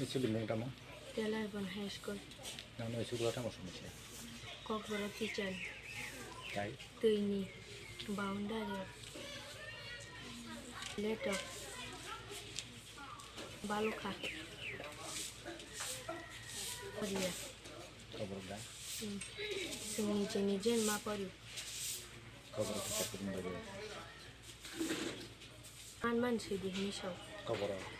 Bilang mo. Dalaban High School, Nang may sulat mo sa siya. Kokboro Kitchen, Kay. Tuini, Boundary, Leto, Baluka, Korea, Cover ba? Sumijin Mapori, Cover ko sa pin ba? Manman Sidi Mishaw, Cover. Abang Sini atas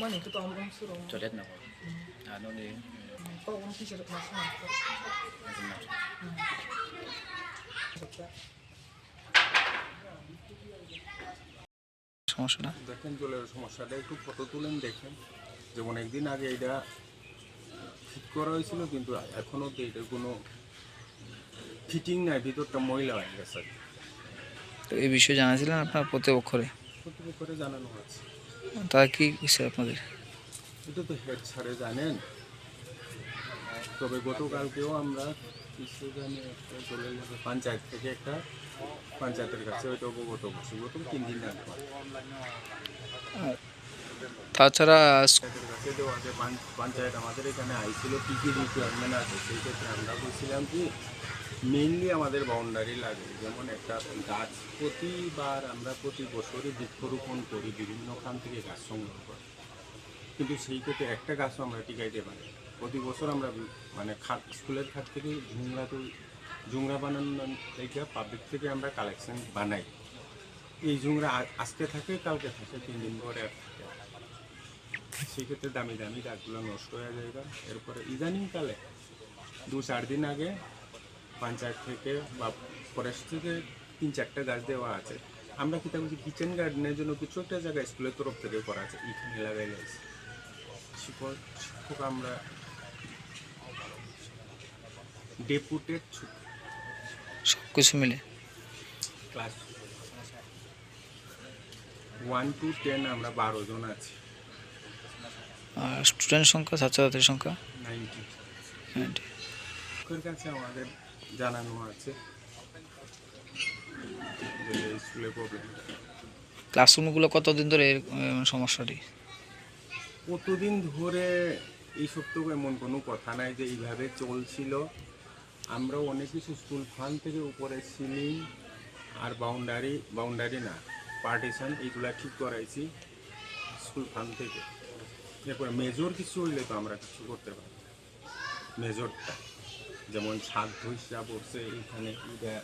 মানে ano সমস্যাটা দেখেন জলের সমস্যাটা একটু photo তুলেন দেখেন। যেমন একদিন আগে এটা ঠিক করা হয়েছিল কিন্তু এখনও তো এটার কোনো ফিটিং নাই ভিতরটা ময়লা হয়ে গেছে। তো এই বিষয়ে জানাছিলেন আপনার প্রতিপক্ষরে? প্রতিপক্ষরে জানানো হচ্ছে তারা কি কইছে আপনাদের? এটা তো হেড স্যারে জানেন। তবে গতকালকেও আমরা কিছু জানি একটা লাগে পঞ্চায়েত থেকে একটা পঞ্চায়েতের কাছে ওইটা অবগত করছি। গত তিন দিন আগে। তাছাড়া কাছে দেওয়া আছে পঞ্চায়েত আমাদের এখানে আইছিল কী কী রিকোয়ারমেন্ট আছে সেই ক্ষেত্রে আমরা বলছিলাম কি মেইনলি আমাদের বাউন্ডারি লাগে। যেমন একটা গাছ প্রতিবার আমরা প্রতি বছরই বৃক্ষরোপণ করি, বিভিন্ন খান থেকে গাছ সংগ্রহ করি। কিন্তু সেই ক্ষেত্রে একটা গাছও আমরা টিকাইতে পারি প্রতি বছর আমরা মানে খাত, স্কুলের খাত থেকে ঝুংরা তো, ঝুংরা বানানোর থেকে পাবলিক থেকে আমরা কালেকশন বানাই। এই আ- আজকে থাকে, কালকে থাকে, তিন দিন পরে আর থাকে। সেক্ষেত্রে দামি দামি গাছগুলো নষ্ট হয়ে যায় এরপরে ইদানিংকালে দু চার দিন আগে পঞ্চায়েত থেকে বা ফরেস্ট থেকে তিন চারটা গাছ দেওয়া আছে। আমরা কি বলছি কিচেন গার্ডেনের জন্য কিছু একটা জায়গা স্কুলের তরফ থেকে করা আছে এখানে লাগাই গেছে শিক্ষক শিক্ষক আমরা ডেপুটেড সব কিছু মিলে। ক্লাস ওয়ান টু টেন আমরা বারো জন আছি। আর স্টুডেন্ট সংখ্যা ছাত্রছাত্রীর সংখ্যা? নাইনটি। নাইনটি। কাছে আমাদের জানানো আছে। স্কুলে প্রবলেম ক্লাসরুমগুলো কতদিন ধরে সমস্যাটি? কতদিন ধরে এই সব তো এমন কোনো কথা নাই যে এইভাবে চলছিল। আমরা অনেক কিছু স্কুল ফান্ড থেকে উপরে সিলিং আর বাউন্ডারি বাউন্ডারি না পার্টিশন এইগুলা ঠিক করাইছি স্কুল ফান্ড থেকে। এরপরে মেজর কিছু হইলে তো আমরা কিছু করতে পারি মেজরটা যেমন ছাদ ধৈসা পড়ছে, এইখানে এটা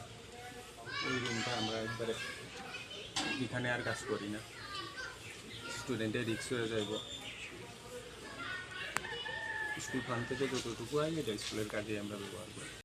ওই রুমটা আমরা একবারে এখানে আর কাজ করি না। স্টুডেন্টের রিক্স হয়ে যাইব। স্কুল ফান্ড থেকে যতটুকু আই এটা স্কুলের কাজে আমরা ব্যবহার করি।